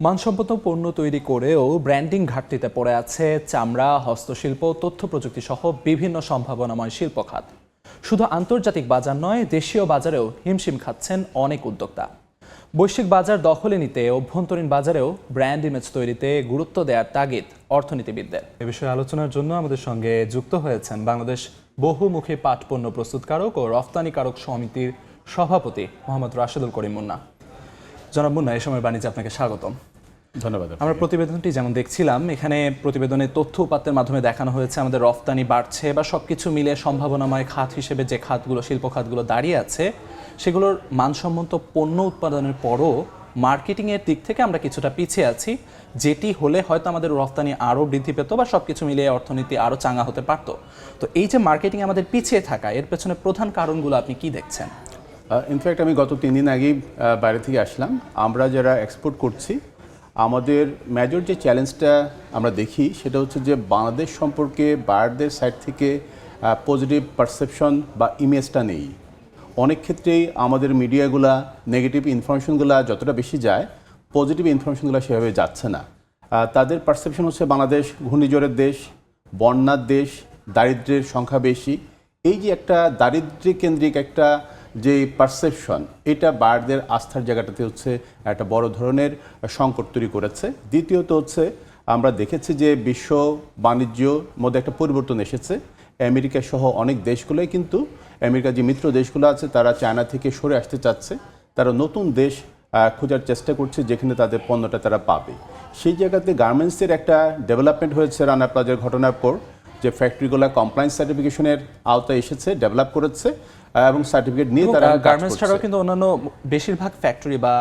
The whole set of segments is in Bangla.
মানসম্পন্ন পণ্য তৈরি করেও ব্র্যান্ডিং ঘাটতিতে পড়ে আছে চামড়া, হস্তশিল্প, তথ্য প্রযুক্তি সহ বিভিন্ন সম্ভাবনাময় শিল্প খাত। শুধু আন্তর্জাতিক বাজার নয়, দেশীয় বাজারেও হিমশিম খাচ্ছেন অনেক উদ্যোক্তা। বৈশ্বিক বাজার দখলে নিতে, অভ্যন্তরীণ বাজারেও ব্র্যান্ড ইমেজ তৈরিতে গুরুত্ব দেওয়ার তাগিদ অর্থনীতিবিদদের। এ বিষয়ে আলোচনার জন্য আমাদের সঙ্গে যুক্ত হয়েছেন বাংলাদেশ বহুমুখী পাট পণ্য প্রস্তুতকারক ও রফতানিকারক সমিতির সভাপতি মোহাম্মদ রাশেদুল করিম মুন্না। জনাব মুন্না এই সময় বাণিজ্যে আপনাকে স্বাগতম। ধন্যবাদ আমরা প্রতিবেদনটি যেমন দেখছিলাম এখানে প্রতিবেদনে তথ্য উপাত্তের মাধ্যমে দেখানো হয়েছে আমাদের রফতানি বাড়ছে বা সবকিছু মিলে সম্ভাবনাময় খাত হিসেবে যে খাতগুলো শিল্প খাতগুলো দাঁড়িয়ে আছে সেগুলোর মানসম্মত পণ্য উৎপাদনের পরও মার্কেটিংয়ের দিক থেকে আমরা কিছুটা পিছিয়ে আছি যেটি হলে হয়তো আমাদের রফতানি আরও বৃদ্ধি পেত বা সব কিছু মিলিয়ে অর্থনীতি আরও চাঙ্গা হতে পারতো। তো এই যে মার্কেটিং আমাদের পিছিয়ে থাকা এর পেছনে প্রধান কারণগুলো আপনি কি দেখছেন? ইনফ্যাক্ট আমি গত তিন দিন আগেই বাইরে থেকে আসলাম। আমরা যারা এক্সপোর্ট করছি, আমাদের মেজর যে চ্যালেঞ্জটা আমরা দেখি, সেটা হচ্ছে যে বাংলাদেশ সম্পর্কে বায়ারদের সাইড থেকে পজিটিভ পারসেপশন বা ইমেজটা নেই। অনেক ক্ষেত্রেই আমাদের মিডিয়াগুলা নেগেটিভ ইনফরমেশনগুলা যতটা বেশি যায় পজিটিভ ইনফরমেশনগুলো সেভাবে যাচ্ছে না। তাদের পারসেপশন হচ্ছে বাংলাদেশ ঘূর্ণিঝড়ের দেশ, বন্যার দেশ, দারিদ্র্যের সংখ্যা বেশি। এই যে একটা দারিদ্র্য কেন্দ্রিক একটা যে পারসেপশন এটা বায়ারদের আস্থার জায়গাটাতে হচ্ছে একটা বড় ধরনের সংকট তৈরি করেছে। দ্বিতীয়ত হচ্ছে, আমরা দেখেছি যে বিশ্ব বাণিজ্য মধ্যে একটা পরিবর্তন এসেছে। আমেরিকা সহ অনেক দেশগুলোই কিন্তু, আমেরিকার যে মিত্র দেশগুলো আছে, তারা চায়না থেকে সরে আসতে চাচ্ছে। তারা নতুন দেশ খোঁজার চেষ্টা করছে যেখানে তাদের পণ্যটা তারা পাবে। সেই জায়গাতে গার্মেন্টসের একটা ডেভেলপমেন্ট হয়েছে রানা প্লাজার ঘটনার পর, যে ফ্যাক্টরিগুলো কমপ্লায়েন্স সার্টিফিকেশনের আওতায় এসেছে ডেভেলপ করেছে। এবং সার্টিফিকেট নিয়ে তারা গার্মেন্টস ছাড়াও কিন্তু অন্যান্য বেশিরভাগ ফ্যাক্টরি বা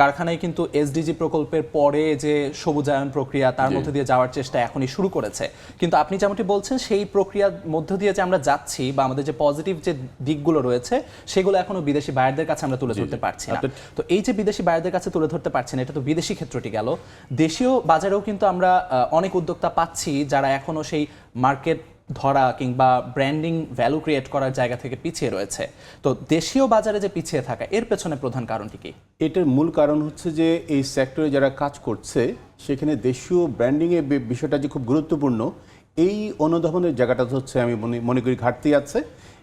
কারখানায় কিন্তু এসডিজি প্রকল্পের পরে যে সবুজায়ন প্রক্রিয়া তার মধ্যে দিয়ে যাওয়ার চেষ্টা এখনই শুরু করেছে। কিন্তু আপনি যেমনটি বলছেন সেই প্রক্রিয়ার মধ্য দিয়ে যে আমরা যাচ্ছি বা আমাদের যে পজিটিভ যে দিকগুলো রয়েছে সেগুলো এখনও বিদেশি বায়ারদের কাছে আমরা তুলে ধরতে পারছি না। তো এই যে বিদেশি বায়ারদের কাছে তুলে ধরতে পারছি না এটা তো বিদেশি ক্ষেত্রটি গেল। দেশীয় বাজারেও কিন্তু আমরা অনেক উদ্যোক্তা পাচ্ছি যারা এখনও সেই মার্কেট ধরা কিংবা ব্র্যান্ডিং ভ্যালু ক্রিয়েট করার জায়গা থেকে পিছিয়ে রয়েছে। তো দেশীয় বাজারে যে পিছিয়ে থাকা, এর পেছনে প্রধান কারণটি কি? এটার মূল কারণ হচ্ছে যে এই সেক্টরে যারা কাজ করছে, সেখানে দেশীয় ব্র্যান্ডিংয়ের বিষয়টা যে খুব গুরুত্বপূর্ণ, এই অনুধাবনের জায়গাটা হচ্ছে আমি মনে করি ঘাটতি আছে।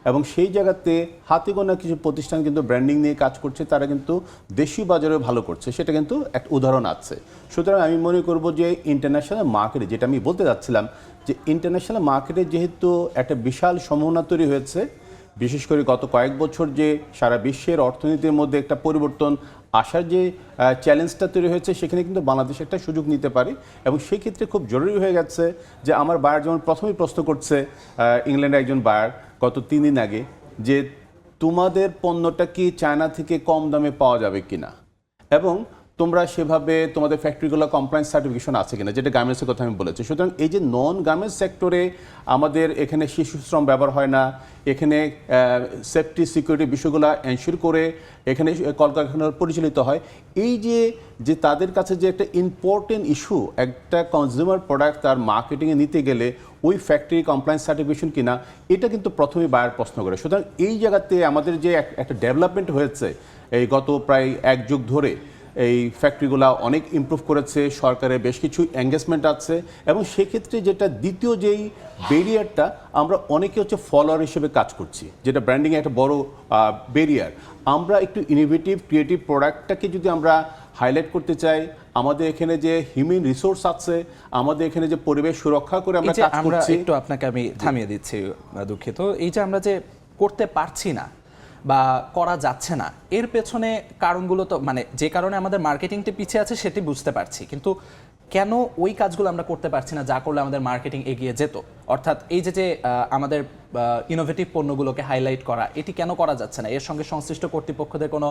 এবং সেই জায়গাতে হাতে গোনা কিছু প্রতিষ্ঠান কিন্তু ব্র্যান্ডিং নিয়ে কাজ করছে, তারা কিন্তু দেশীয় বাজারে ভালো করছে, সেটা কিন্তু একটা উদাহরণ আছে। সুতরাং আমি মনে করব যে ইন্টারন্যাশনাল মার্কেটে যেটা আমি বলতে যাচ্ছিলাম, যে ইন্টারন্যাশনাল মার্কেটে যেহেতু একটা বিশাল সম্ভাবনা তৈরি হয়েছে, বিশেষ করে গত কয়েক বছর যে সারা বিশ্বের অর্থনীতির মধ্যে একটা পরিবর্তন আসার যে চ্যালেঞ্জটা তৈরি হয়েছে, সেখানে কিন্তু বাংলাদেশ একটা সুযোগ নিতে পারে। এবং সেই ক্ষেত্রে খুব জরুরি হয়ে গেছে যে আমার বায়ার যেমন প্রথমেই প্রশ্ন করছে ইংল্যান্ডের একজন বায়ার গত তিন দিন আগে যে তোমাদের পণ্যটা কি চায়না থেকে কম দামে পাওয়া যাবে কিনা? এবং তোমরা সেভাবে তোমাদের ফ্যাক্টরিগুলো কমপ্লায়েন্স সার্টিফিকেশন আছে কিনা, যেটা গার্মেন্টসের কথা আমি বলেছি। সুতরাং এই যে নন গার্মেন্টস সেক্টরে আমাদের এখানে শিশু শ্রম ব্যবহার হয় না, এখানে সেফটি সিকিউরিটি বিষয়গুলো এনশিওর করে এখানে কলকারখানা পরিচালিত হয়। এই যে যে তাদের কাছে যে একটা ইম্পর্টেন্ট ইস্যু একটা কনজিউমার প্রোডাক্ট তার মার্কেটিংয়ে নিতে গেলে ওই ফ্যাক্টরি কমপ্লায়েন্স সার্টিফিকেশন কিনা, এটা কিন্তু প্রথমে বায়ার প্রশ্ন করে। সুতরাং এই জায়গাতে আমাদের যে এক- একটা ডেভেলপমেন্ট হয়েছে, এই গত প্রায় এক যুগ ধরে এই ফ্যাক্টরিগুলো অনেক ইমপ্রুভ করেছে সরকারের বেশ কিছু এঙ্গেজমেন্ট আছে এবং সেক্ষেত্রে যেটা দ্বিতীয় যেই ব্যারিয়ারটা আমরা অনেকে হচ্ছে ফলোয়ার হিসেবে কাজ করছি যেটা ব্র্যান্ডিংয়ে একটা বড় ব্যারিয়ার আমরা একটু ইনোভেটিভ ক্রিয়েটিভ প্রোডাক্টটাকে যদি আমরা হাইলাইট করতে চাই আমাদের এখানে যে হিউম্যান রিসোর্স আছে আমাদের এখানে যে পরিবেশ সুরক্ষা করে আমরা কাজ করছি। একটু আপনাকে আমি থামিয়ে দিচ্ছি দুঃখিত। এই যে আমরা যে করতে পারছি না বা করা যাচ্ছে না। এর পেছনে কারণগুলো তো মানে যে কারণে আমাদের মার্কেটিংটি পিছিয়ে আছে সেটি বুঝতে পারছি। কিন্তু কেন ওই কাজগুলো আমরা করতে পারছি না, যা করলে আমাদের মার্কেটিং এগিয়ে যেত? অর্থাৎ এই যে যে আমাদের ইনোভেটিভ পণ্যগুলোকে হাইলাইট করা এটি কেন করা যাচ্ছে না? এর সঙ্গে সংশ্লিষ্ট কর্তৃপক্ষদের কোনো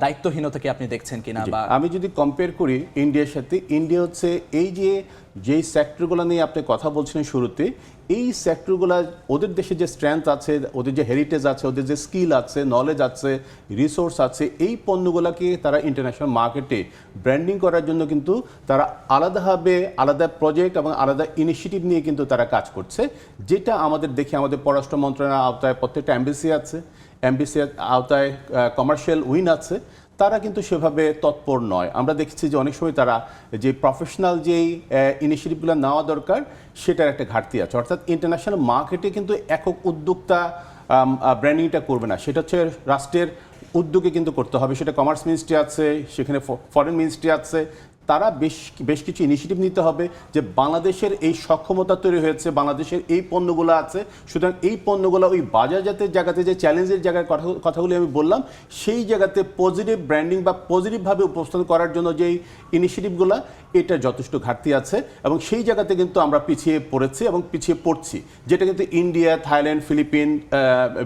দায়িত্বহীনতা কি আপনি দেখছেন কিনা বা আমি যদি কম্পেয়ার করি ইন্ডিয়ার সাথে ইন্ডিয়া হচ্ছে এই যে যেই সেক্টরগুলো নিয়ে আপনি কথা বলছিলেন শুরুতে এই সেক্টরগুলো ওদের দেশে যে স্ট্রেংথ আছে ওদের যে হেরিটেজ আছে ওদের যে স্কিল আছে নলেজ আছে রিসোর্স আছে এই পণ্যগুলোকে তারা ইন্টারন্যাশনাল মার্কেটে ব্র্যান্ডিং করার জন্য কিন্তু তারা আলাদাভাবে আলাদা প্রজেক্ট এবং আলাদা ইনিশিয়েটিভ নিয়ে কিন্তু তারা কাজ করছে যেটা আমাদের দেখে আমাদের পররাষ্ট্র মন্ত্রণালয়ের আওতায় প্রত্যেকটা এমবিসি আছে, এমবিসি আওতায় কমার্শিয়াল উইন আছে। তারা কিন্তু সেভাবে তৎপর নয়। আমরা দেখছি যে অনেক সময় তারা যে প্রফেশনাল যেই ইনিশিয়েটিভগুলো নেওয়া দরকার, সেটার একটা ঘাটতি আছে। অর্থাৎ ইন্টারন্যাশনাল মার্কেটে কিন্তু একক উদ্যোক্তা ব্র্যান্ডিংটা করবে না। সেটা হচ্ছে রাষ্ট্রের উদ্যোগে কিন্তু করতে হবে। সেটা কমার্স মিনিস্ট্রি আছে, সেখানে ফরেন মিনিস্ট্রি আছে তারা বেশ বেশ কিছু ইনিশিয়েটিভ নিতে হবে যে বাংলাদেশের এই সক্ষমতা তৈরি হয়েছে, বাংলাদেশের এই পণ্যগুলো আছে। সুতরাং এই পণ্যগুলো ওই বাজারজাতের জায়গাতে যে চ্যালেঞ্জের জায়গার কথা, কথাগুলি আমি বললাম, সেই জায়গাতে পজিটিভ ব্র্যান্ডিং বা পজিটিভভাবে উপস্থাপন করার জন্য যেই ইনিশিয়েটিভগুলো এটা যথেষ্ট ঘাটতি আছে এবং সেই জায়গাতে কিন্তু আমরা পিছিয়ে পড়েছি এবং পিছিয়ে পড়ছি। যেটা কিন্তু India, Thailand, Philippine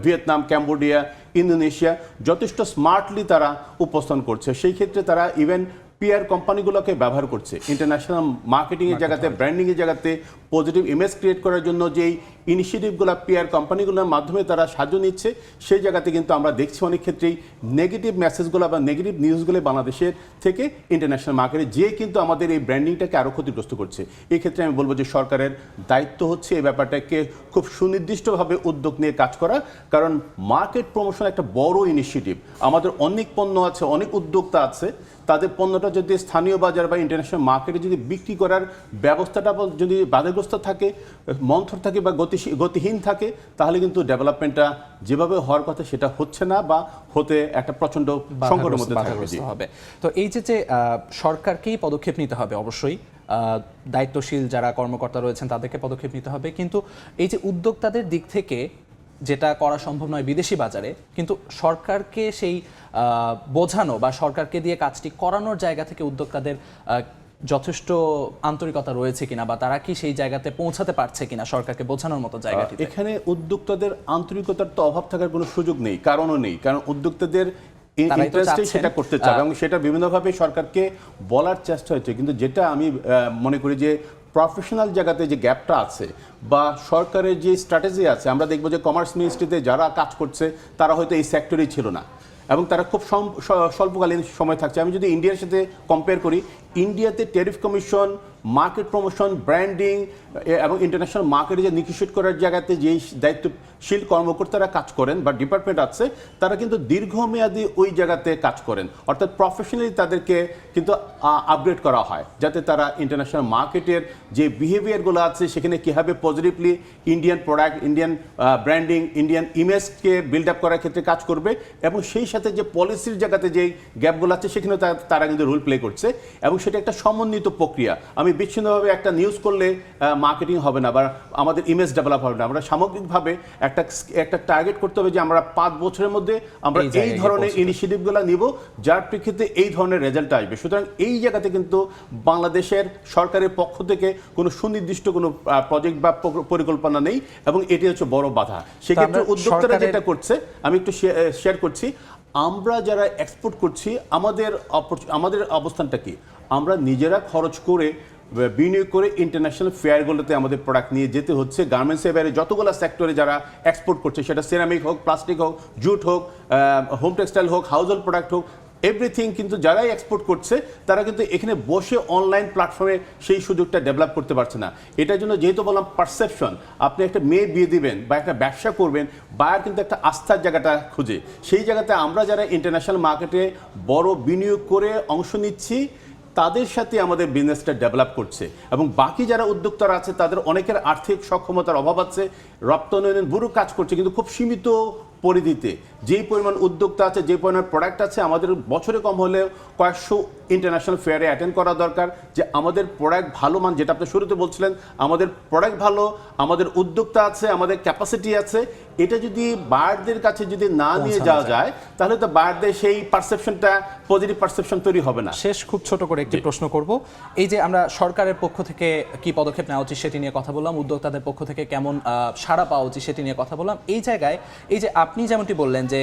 Vietnam, Cambodia, Indonesia যথেষ্ট স্মার্টলি তারা উপস্থাপন করছে। সেই ক্ষেত্রে তারা ইভেন পিআর কোম্পানিগুলোকে ব্যবহার করছে। ইন্টারন্যাশনাল মার্কেটিংয়ের জায়গাতে ব্র্যান্ডিংয়ের জায়গাতে পজিটিভ ইমেজ ক্রিয়েট করার জন্য যেই ইনিশিয়েটিভগুলো পিআর কোম্পানিগুলোর মাধ্যমে তারা সাহায্য নিচ্ছে সেই জায়গাতে কিন্তু আমরা দেখছি অনেক ক্ষেত্রেই নেগেটিভ মেসেজগুলো বা নেগেটিভ নিউজগুলো বাংলাদেশের থেকে ইন্টারন্যাশনাল মার্কেটে যে কিন্তু আমাদের এই ব্র্যান্ডিংটাকে আরও ক্ষতিগ্রস্ত করছে। এই ক্ষেত্রে আমি বলব যে সরকারের দায়িত্ব হচ্ছে এই ব্যাপারটাকে খুব সুনির্দিষ্টভাবে উদ্যোগ নিয়ে কাজ করা কারণ মার্কেট প্রমোশন একটা বড় ইনিশিয়েটিভ আমাদের অনেক পণ্য আছে অনেক উদ্যোক্তা আছে তাদের পণ্যটা যদি স্থানীয় বাজার বা ইন্টারন্যাশনাল মার্কেটে যদি বিক্রি করার ব্যবস্থাটা যদি বাধাগ্রস্ত থাকে মন্থর থাকে বা গতি গতিহীন থাকে তাহলে কিন্তু ডেভেলপমেন্টটা যেভাবে হওয়ার কথা সেটা হচ্ছে না বা হতে একটা প্রচণ্ড সংকটের মধ্যে। হবে তো এই যে যে সরকারকেই পদক্ষেপ নিতে হবে অবশ্যই দায়িত্বশীল যারা কর্মকর্তা রয়েছেন তাদেরকে পদক্ষেপ নিতে হবে কিন্তু এই যে উদ্যোক্তাদের দিক থেকে যেটা করা সম্ভব নয় বিদেশি বাজারে কিন্তু সরকারকে সেই বোঝানো বা সরকারকে দিয়ে কাজটি করানোর জায়গা থেকে উদ্যোক্তাদের যথেষ্ট আন্তরিকতা রয়েছে কিনা বা তারা কি সেই জায়গাতে পৌঁছাতে পারছে কিনা সরকারকে বোঝানোর মতো জায়গাটি এখানে উদ্যোক্তাদের আন্তরিকতার তো অভাব থাকার কোনো সুযোগ নেই কারণও নেই। কারণ উদ্যোক্তাদের ইন্টারেস্টে সেটা করতে চাবে এবং সেটা বিভিন্নভাবে সরকারকে বলার চেষ্টা হয়েছে কিন্তু যেটা আমি মনে করি যে প্রফেশনাল জায়গাতে যে গ্যাপটা আছে বা সরকারের যে স্ট্র্যাটেজি আছে, আমরা দেখব যে কমার্স মিনিস্ট্রিতে যারা কাজ করছে, তারা হয়তো এই সেক্টরেই ছিল না। এবং তারা খুব স্বল্পকালীন সময় থাকছে। আমি যদি ইন্ডিয়ার সাথে কম্পেয়ার করি ইন্ডিয়াতে tariff commission market promotion, branding এবং ইন্টারন্যাশনাল মার্কেটে যে নিকিশিট করার জায়গাতে যেই দায়িত্বশীল কর্মকর্তারা কাজ করেন বা ডিপার্টমেন্ট আছে, তারা কিন্তু দীর্ঘমেয়াদী ওই জায়গাতে কাজ করেন। অর্থাৎ প্রফেশনালি তাদেরকে কিন্তু আপগ্রেড করা হয়, যাতে তারা ইন্টারন্যাশনাল মার্কেটের যে বিহেভিয়ারগুলো আছে, সেখানে কীভাবে positively Indian product Indian branding Indian ইমেজকে build up করার ক্ষেত্রে কাজ করবে, এবং সেই সাথে যে পলিসির জায়গাতে যে গ্যাপগুলো আছে, সেখানেও তারা কিন্তু রোল প্লে করছে, এবং সেটা একটা সমন্বিত প্রক্রিয়া। আমি বিচ্ছিন্নভাবে একটা নিউজ করলে মার্কেটিং হবে না বা আমাদের ইমেজ ডেভেলপ হবে না। আমরা সামগ্রিকভাবে একটা একটা টার্গেট করতে হবে যে আমরা পাঁচ বছরের মধ্যে আমরা এই ধরনের ইনিশিয়েটিভগুলো নিব যার প্রেক্ষিতে এই ধরনের রেজাল্ট আসবে। সুতরাং এই জায়গাতে কিন্তু বাংলাদেশের সরকারের পক্ষ থেকে কোনো সুনির্দিষ্ট কোনো প্রজেক্ট বা পরিকল্পনা নেই এবং এটি হচ্ছে বড় বাধা। সেক্ষেত্রে উদ্যোক্তারা যেটা করছে আমি একটু শেয়ার করছি আমরা যারা এক্সপোর্ট করছি আমাদের আমাদের অবস্থানটা কি? আমরা নিজেরা খরচ করে বিনিয়োগ করে ইন্টারন্যাশনাল ফেয়ারগুলোতে আমাদের প্রোডাক্ট নিয়ে যেতে হচ্ছে। গার্মেন্টসের বাইরে যতগুলো সেক্টরে যারা এক্সপোর্ট করছে, সেটা সিরামিক হোক প্লাস্টিক হোক জুট হোক হোম টেক্সটাইল হোক হাউস হোল্ড প্রোডাক্ট হোক এভরিথিং কিন্তু যারাই এক্সপোর্ট করছে, তারা কিন্তু এখানে বসে অনলাইন প্ল্যাটফর্মে সেই সুযোগটা ডেভেলপ করতে পারছে না। এটার জন্য যেহেতু বললাম পারসেপশন আপনি একটা মেয়ে বিয়ে দিবেন বা একটা ব্যবসা করবেন বায়ার কিন্তু একটা আস্থার জায়গাটা খুঁজে। সেই জায়গাতে আমরা যারা ইন্টারন্যাশনাল মার্কেটে বড় বিনিয়োগ করে অংশ নিচ্ছি তাদের সাথে আমাদের বিজনেসটা ডেভেলপ করছে এবং বাকি যারা উদ্যোক্তারা আছে, তাদের অনেকের আর্থিক সক্ষমতার অভাব আছে রপ্তানি বুড়ো কাজ করছে, কিন্তু খুব সীমিত পরিধিতে। যেই পরিমাণ উদ্যোক্তা আছে যে পরিমাণ প্রোডাক্ট আছে, আমাদের বছরে কম হলে কয়েকশো ইন্টারন্যাশনাল ফেয়ারে অ্যাটেন্ড করা দরকার যে আমাদের প্রোডাক্ট ভালো মান যেটা আপনি শুরুতে বলছিলেন আমাদের প্রোডাক্ট ভালো আমাদের উদ্যোক্তা আছে আমাদের ক্যাপাসিটি আছে এটা যদি বায়ারদের কাছে যদি না নিয়ে যাওয়া যায়। তাহলে তো বায়ারদের সেই পারসেপশনটা পজিটিভ পারসেপশন তৈরি হবে না। শেষ খুব ছোট করে একটি প্রশ্ন করব। এই যে আমরা সরকারের পক্ষ থেকে কি পদক্ষেপ নেওয়া উচিত সেটি নিয়ে কথা বললাম উদ্যোক্তাদের পক্ষ থেকে কেমন সাড়া পাওয়া উচিত সেটি নিয়ে কথা বললাম। এই জায়গায় এই যে আপনি যেমনটি বললেন যে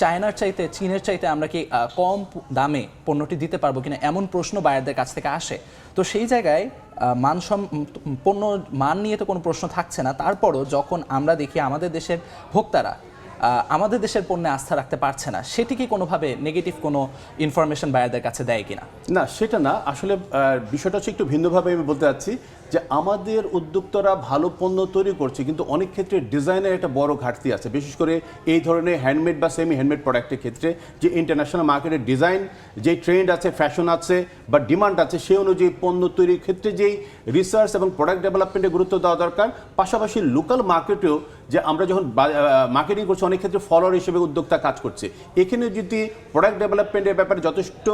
চায়নার চাইতে, চীনের চাইতে আমরা কি কম দামে পণ্যটি দিতে পারব কিনা এমন প্রশ্ন বায়ারদের কাছ থেকে আসে। তো সেই জায়গায় মানসম পণ্য মান নিয়ে তো কোনো প্রশ্ন থাকছে না। তারপরও যখন আমরা দেখি আমাদের দেশের ভোক্তারা আমাদের দেশের পণ্যে আস্থা রাখতে পারছে না। সেটি কি কোনোভাবে নেগেটিভ কোনো ইনফরমেশন বায়ারদের কাছে দেয় কিনা? না, সেটা না। আসলে বিষয়টা হচ্ছে একটু ভিন্নভাবে আমি বলতে চাচ্ছি যে আমাদের উদ্যোক্তারা ভালো পণ্য তৈরি করছে, কিন্তু অনেক ক্ষেত্রে ডিজাইনের একটা বড় ঘাটতি আছে। বিশেষ করে এই ধরনের হ্যান্ডমেড বা সেমি হ্যান্ডমেড প্রোডাক্টের ক্ষেত্রে যে ইন্টারন্যাশনাল মার্কেটের ডিজাইন যে ট্রেন্ড আছে ফ্যাশন আছে বা ডিমান্ড আছে সেই অনুযায়ী পণ্য তৈরির ক্ষেত্রে যেই রিসার্চ এবং প্রোডাক্ট ডেভেলপমেন্টে গুরুত্ব দেওয়া দরকার, পাশাপাশি লোকাল মার্কেটেও যে আমরা যখন মার্কেটিং করছি, অনেক ক্ষেত্রে ফলোয়ার হিসেবে উদ্যোক্তা কাজ করছে। এখানে যদি প্রোডাক্ট ডেভেলপমেন্টের ব্যাপারে যথেষ্ট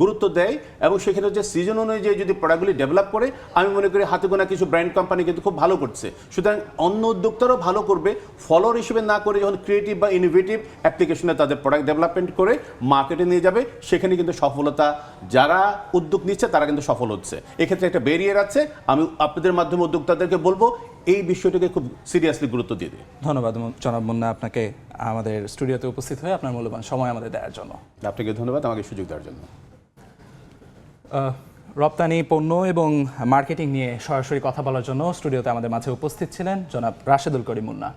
গুরুত্ব দেয় এবং সেখানে যে সিজন অনুযায়ী যদি প্রোডাক্টগুলি ডেভেলপ করে, আমি মনে করি হাতে গোনা কিছু ব্র্যান্ড কোম্পানি কিন্তু খুব ভালো করছে। সুতরাং অন্য উদ্যোক্তারাও ভালো করবে। ফলোয়ার হিসেবে না করে যখন ক্রিয়েটিভ বা ইনোভেটিভ অ্যাপ্লিকেশনে তাদের প্রোডাক্ট ডেভেলপমেন্ট করে মার্কেটে নিয়ে যাবে, সেখানে কিন্তু সফলতা যারা উদ্যোগ নিচ্ছে, তারা কিন্তু সফল হচ্ছে। এক্ষেত্রে একটা ব্যারিয়ার আছে। আমি আপনাদের মাধ্যমে উদ্যোক্তাদেরকে বলব এই বিষয়টাকে খুব সিরিয়াসলি গুরুত্ব দিয়ে দিই ধন্যবাদ জনাব মুন্না আপনাকে আমাদের স্টুডিওতে উপস্থিত হয়ে আপনার মূল্যবান সময় আমাদের দেওয়ার জন্য। আপনাকে ধন্যবাদ আমাকে সুযোগ দেওয়ার জন্য। রপ্তানি পণ্য এবং মার্কেটিং নিয়ে সরাসরি কথা বলার জন্য স্টুডিওতে আমাদের মাঝে উপস্থিত ছিলেন জনাব রাশেদুল করিম মুন্না।